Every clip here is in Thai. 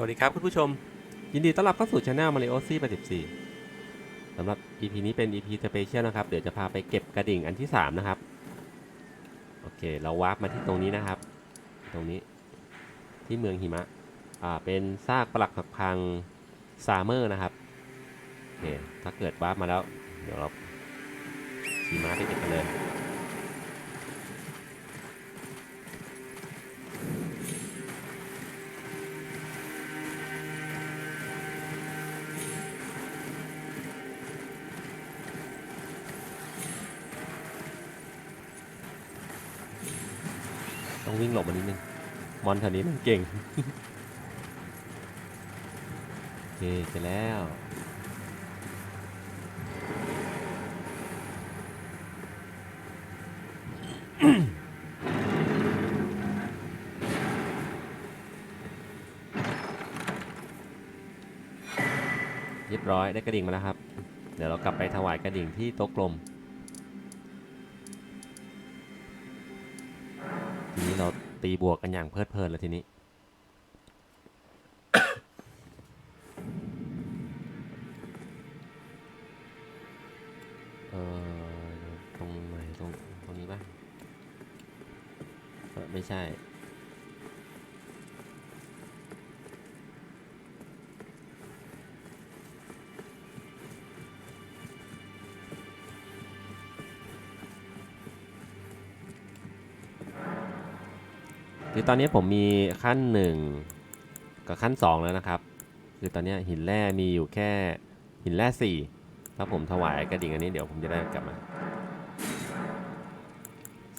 วัสดีครับคุณผู้ชม ยินดีต้อนรับเข้าสู่ช anel Mario C 84สำหรับ EP นี้เป็น EP Special นะครับ เดี๋ยวจะพาไปเก็บกระดิ่งอันที่ 3 นะครับ โอเค เราวาร์ปมาที่ตรงนี้นะครับ ตรงนี้ที่เมืองหิมะ อ่า เป็นซากปลักหักพังซาเมอร์นะครับ โอเค ถ้าเกิดวาร์ปมาแล้ว เดี๋ยวเราขี่ม้าไปเก็บกันเลย ต้องวิ่งหลบมานิดนึง มอนแถวนี้มันเก่งโอเคเสร็จแล้ว เรียบร้อยได้กระดิ่งมาแล้วครับ เดี๋ยวเรากลับไปถวายกระดิ่งที่โต๊ะกลม ทีนี้เราตีบวกกันอย่างเพลิดเพลินแล้วทีนี้ เออตรงไหนตรงตรงนี้ป่ะเออไม่ใช่ คือตอนนี้ผมมีขั้นหนึ่งกับขั้นสองแล้วนะครับ คือตอนนี้หินแร่มีอยู่แค่หินแร่สี่ถ้าผมถวายกระดิ่งอันนี้เดี๋ยวผมจะได้กลับมา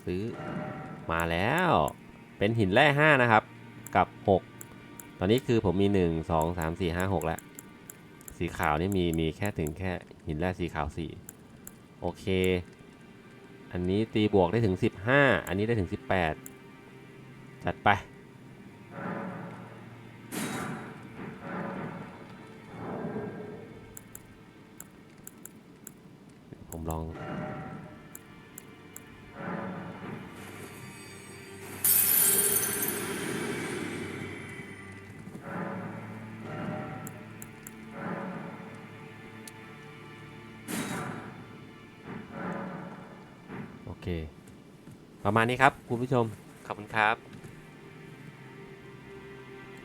ซื้อมาแล้วเป็นหินแร่ห้านะครับ กับหกตอนนี้คือผมมีหนึ่งสองสามสี่ห้าหกแล้ว สีขาวนี่มีมีแค่ถึงแค่หินแร่สีขาวสี่โอเค อันนี้ตีบวกได้ถึงสิบห้าอันนี้ได้ถึงสิบแปด จัดไป ผมลองโอเคประมาณนี้ครับ คุณผู้ชม ขอบคุณครับ